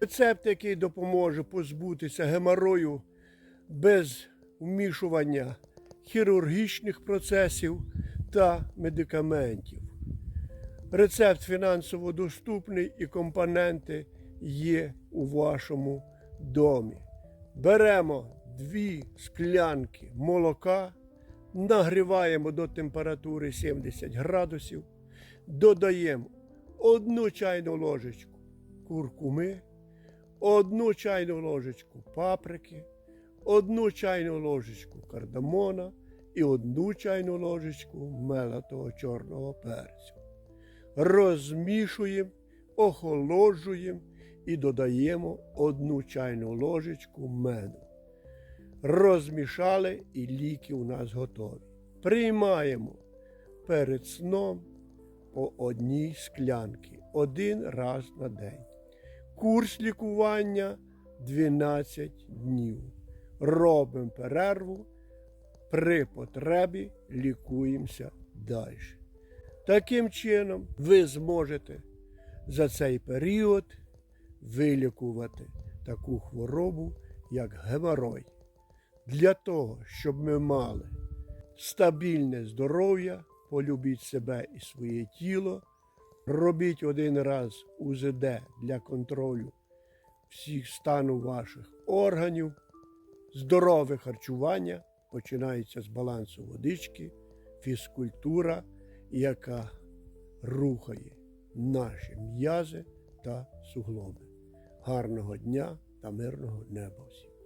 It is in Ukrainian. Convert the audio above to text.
Рецепт, який допоможе позбутися геморою без вмішування хірургічних процесів та медикаментів. Рецепт фінансово доступний і компоненти є у вашому домі. Беремо дві склянки молока, нагріваємо до температури 70 градусів, додаємо одну чайну ложечку куркуми, одну чайну ложечку паприки, одну чайну ложечку кардамона і одну чайну ложечку мелатого чорного перцю. Розмішуємо, охолоджуємо і додаємо одну чайну ложечку меду. Розмішали і ліки у нас готові. Приймаємо перед сном по одній склянці один раз на день. Курс лікування 12 днів. Робимо перерву, при потребі лікуємося далі. Таким чином, ви зможете за цей період вилікувати таку хворобу, як геморой. Для того, щоб ми мали стабільне здоров'я, полюбіть себе і своє тіло, робіть один раз УЗД для контролю всіх стану ваших органів, здорове харчування починається з балансу водички, фізкультура, яка рухає наші м'язи та суглоби. Гарного дня та мирного неба всім!